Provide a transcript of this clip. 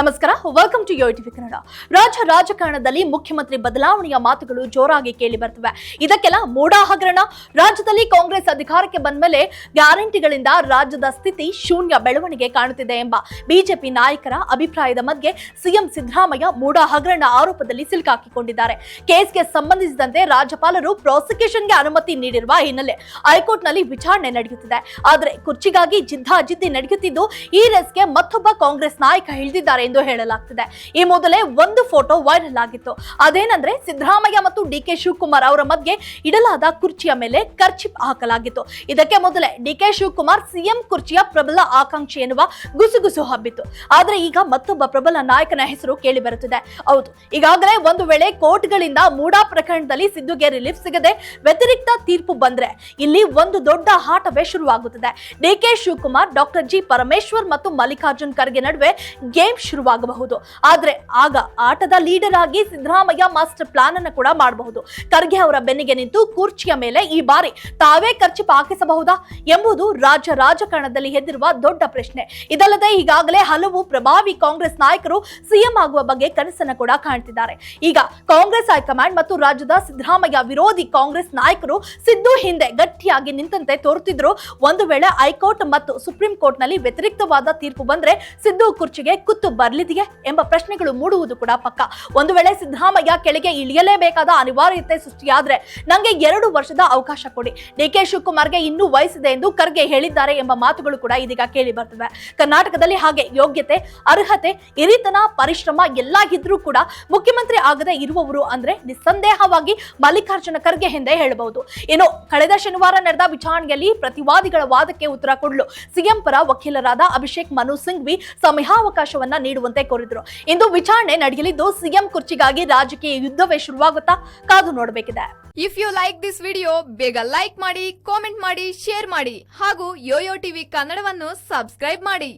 ನಮಸ್ಕಾರ. Welcome to yo TV Kannada ರಾಜ್ಯ ರಾಜಕಾರಣದಲ್ಲಿ ಮುಖ್ಯಮಂತ್ರಿ ಬದಲಾವಣೆಯ ಮಾತುಗಳು ಜೋರಾಗಿ ಕೇಳಿ ಬರ್ತವೆ. ಇದಕ್ಕೆಲ್ಲ ಮೂಡಾ ಹಗರಣ. ರಾಜ್ಯದಲ್ಲಿ ಕಾಂಗ್ರೆಸ್ ಅಧಿಕಾರಕ್ಕೆ ಬಂದ ಮೇಲೆ ಗ್ಯಾರಂಟಿಗಳಿಂದ ರಾಜ್ಯದ ಸ್ಥಿತಿ ಶೂನ್ಯ ಬೆಳವಣಿಗೆ ಕಾಣುತ್ತಿದೆ ಎಂಬ ಬಿಜೆಪಿ ನಾಯಕರ ಅಭಿಪ್ರಾಯದ ಮಧ್ಯೆ ಸಿಎಂ ಸಿದ್ದರಾಮಯ್ಯ ಮೂಢ ಹಗರಣ ಆರೋಪದಲ್ಲಿ ಸಿಲುಕಾಕಿಕೊಂಡಿದ್ದಾರೆ. ಕೇಸ್ಗೆ ಸಂಬಂಧಿಸಿದಂತೆ ರಾಜ್ಯಪಾಲರು ಪ್ರಾಸಿಕ್ಯೂಷನ್ಗೆ ಅನುಮತಿ ನೀಡಿರುವ ಹಿನ್ನೆಲೆ ಹೈಕೋರ್ಟ್ನಲ್ಲಿ ವಿಚಾರಣೆ ನಡೆಯುತ್ತಿದೆ. ಆದರೆ ಕುರ್ಚಿಗಾಗಿ ಜಿದ್ದಾಜಿದ್ದಿ ನಡೆಯುತ್ತಿದ್ದು, ಈ ರೇಸ್ಗೆ ಮತ್ತೊಬ್ಬ ಕಾಂಗ್ರೆಸ್ ನಾಯಕ ಇಳಿದಿದ್ದಾರೆ ಎಂದು ಹೇಳಲಾಗ್ತಿದೆ. ಈ ಮೊದಲೇ ಒಂದು ಫೋಟೋ ವೈರಲ್ ಆಗಿತ್ತು. ಅದೇನಂದ್ರೆ ಸಿದ್ದರಾಮಯ್ಯ ಮತ್ತು ಡಿ ಕೆ ಶಿವಕುಮಾರ್ ಅವರ ಮಧ್ಯೆ ಇಡಲಾದ ಕುರ್ಚಿಯ ಮೇಲೆ ಕರ್ಚಿಪ್ ಹಾಕಲಾಗಿತ್ತು. ಇದಕ್ಕೆ ಮೊದಲೇ ಡಿ ಕೆ ಶಿವಕುಮಾರ್ ಸಿಎಂ ಕುರ್ಚಿಯ ಪ್ರಬಲ ಆಕಾಂಕ್ಷಿ ಎನ್ನುವ ಗುಸುಗುಸು ಹಬ್ಬಿತ್ತು. ಆದ್ರೆ ಈಗ ಮತ್ತೊಬ್ಬ ಪ್ರಬಲ ನಾಯಕನ ಹೆಸರು ಕೇಳಿ ಬರುತ್ತಿದೆ ಹೌದು, ಈಗಾಗಲೇ ಒಂದು ವೇಳೆ ಕೋರ್ಟ್ಗಳಿಂದ ಮೂಡಾ ಪ್ರಕರಣದಲ್ಲಿ ಸಿದ್ದುಗೆ ರಿಲೀಫ್ ಸಿಗದೆ ವ್ಯತಿರಿಕ್ತ ತೀರ್ಪು ಬಂದ್ರೆ ಇಲ್ಲಿ ಒಂದು ದೊಡ್ಡ ಆಟವೇ ಶುರುವಾಗುತ್ತದೆ. D K Shivakumar doctor G Parameshwar ಮತ್ತು ಮಲ್ಲಿಕಾರ್ಜುನ್ ಖರ್ಗೆ ನಡುವೆ ಗೇಮ್ ಶುರುವಾಗಬಹುದು. ಆದರೆ ಆಗ ಆಟದ ಲೀಡರ್ ಆಗಿ ಸಿದ್ದರಾಮಯ್ಯ ಮಾಸ್ಟರ್ ಪ್ಲಾನ್ ಅನ್ನು ಕೂಡ ಮಾಡಬಹುದು. ಖರ್ಗೆ ಅವರ ಬೆನ್ನಿಗೆ ನಿಂತು ಕುರ್ಚಿಯ ಮೇಲೆ ಈ ಬಾರಿ ತಾವೇ ಖರ್ಚು ಹಾಕಿಸಬಹುದಾ ಎಂಬುದು ರಾಜ್ಯ ರಾಜಕಾರಣದಲ್ಲಿ ಎದ್ದಿರುವ ದೊಡ್ಡ ಪ್ರಶ್ನೆ. ಇದಲ್ಲದೆ ಈಗಾಗಲೇ ಹಲವು ಪ್ರಭಾವಿ ಕಾಂಗ್ರೆಸ್ ನಾಯಕರು ಸಿಎಂ ಆಗುವ ಬಗ್ಗೆ ಕನಸನ್ನು ಕೂಡ ಕಾಣ್ತಿದ್ದಾರೆ. ಈಗ ಕಾಂಗ್ರೆಸ್ ಹೈಕಮಾಂಡ್ ಮತ್ತು ರಾಜ್ಯದ ಸಿದ್ದರಾಮಯ್ಯ ವಿರೋಧಿ ಕಾಂಗ್ರೆಸ್ ನಾಯಕರು ಸಿದ್ದು ಹಿಂದೆ ಗಟ್ಟಿಯಾಗಿ ನಿಂತಂತೆ ತೋರುತ್ತಿದ್ರು ಒಂದು ವೇಳೆ ಹೈಕೋರ್ಟ್ ಮತ್ತು ಸುಪ್ರೀಂ ಕೋರ್ಟ್ನಲ್ಲಿ ವ್ಯತಿರಿಕ್ತವಾದ ತೀರ್ಪು ಬಂದ್ರೆ ಸಿದ್ದು ಕುರ್ಚಿಗೆ ಕುತ್ತು ಬರ್ಲಿದೆಯೇ ಎಂಬ ಪ್ರಶ್ನೆಗಳು ಮೂಡುವುದು ಕೂಡ ಪಕ್ಕ. ಒಂದು ವೇಳೆ ಸಿದ್ದರಾಮಯ್ಯ ಕೆಳಗೆ ಇಳಿಯಲೇಬೇಕಾದ ಅನಿವಾರ್ಯತೆ ಸೃಷ್ಟಿಯಾದ್ರೆ ನಂಗೆ ಎರಡು ವರ್ಷದ ಅವಕಾಶ ಕೊಡಿ. ಡಿ ಕೆ ಶಿವಕುಮಾರ್ಗೆ ಇನ್ನೂ ವಯಸ್ಸಿದೆ ಎಂದು ಖರ್ಗೆ ಹೇಳಿದ್ದಾರೆ ಎಂಬ ಮಾತುಗಳು ಕೂಡ ಇದೀಗ ಕೇಳಿ ಬರ್ತವೆ. ಕರ್ನಾಟಕದಲ್ಲಿ ಹಾಗೆ ಯೋಗ್ಯತೆ, ಅರ್ಹತೆ, ಹಿರಿತನ, ಪರಿಶ್ರಮ ಎಲ್ಲಾಗಿದ್ರೂ ಕೂಡ ಮುಖ್ಯಮಂತ್ರಿ ಆಗದೆ ಇರುವವರು ಅಂದ್ರೆ ನಿಸ್ಸಂದೇಹವಾಗಿ ಮಲ್ಲಿಕಾರ್ಜುನ ಖರ್ಗೆ ಎಂದೇ ಹೇಳಬಹುದು. ಇನ್ನು ಕಳೆದ ಶನಿವಾರ ನಡೆದ ವಿಚಾರಣೆಯಲ್ಲಿ ಪ್ರತಿವಾದಿಗಳ ವಾದಕ್ಕೆ ಉತ್ತರ ಕೊಡಲು ಸಿಎಂ ಪರ ವಕೀಲರಾದ ಅಭಿಷೇಕ್ ಮನು ಸಿಂಘ್ವಿ ಸಮಯಾವಕಾಶವನ್ನ ನೀಡುವಂತೆ ಕೋರಿದ್ರು. ಇಂದು ವಿಚಾರಣೆ ನಡೆಯಲಿದ್ದು ಸಿಎಂ ಕುರ್ಚಿಗಾಗಿ ರಾಜಕೀಯ ಯುದ್ಧವೇ ಶುರುವಾಗುತ್ತಾ ಕಾದು ನೋಡಬೇಕಿದೆ. If you like this video ಬೇಗ ಲೈಕ್ ಮಾಡಿ ಕಾಮೆಂಟ್ ಮಾಡಿ ಶೇರ್ ಮಾಡಿ ಹಾಗೂ ಯೋಯೋ ಟಿವಿ ಕನ್ನಡವನ್ನು ಸಬ್ಸ್ಕ್ರೈಬ್ ಮಾಡಿ.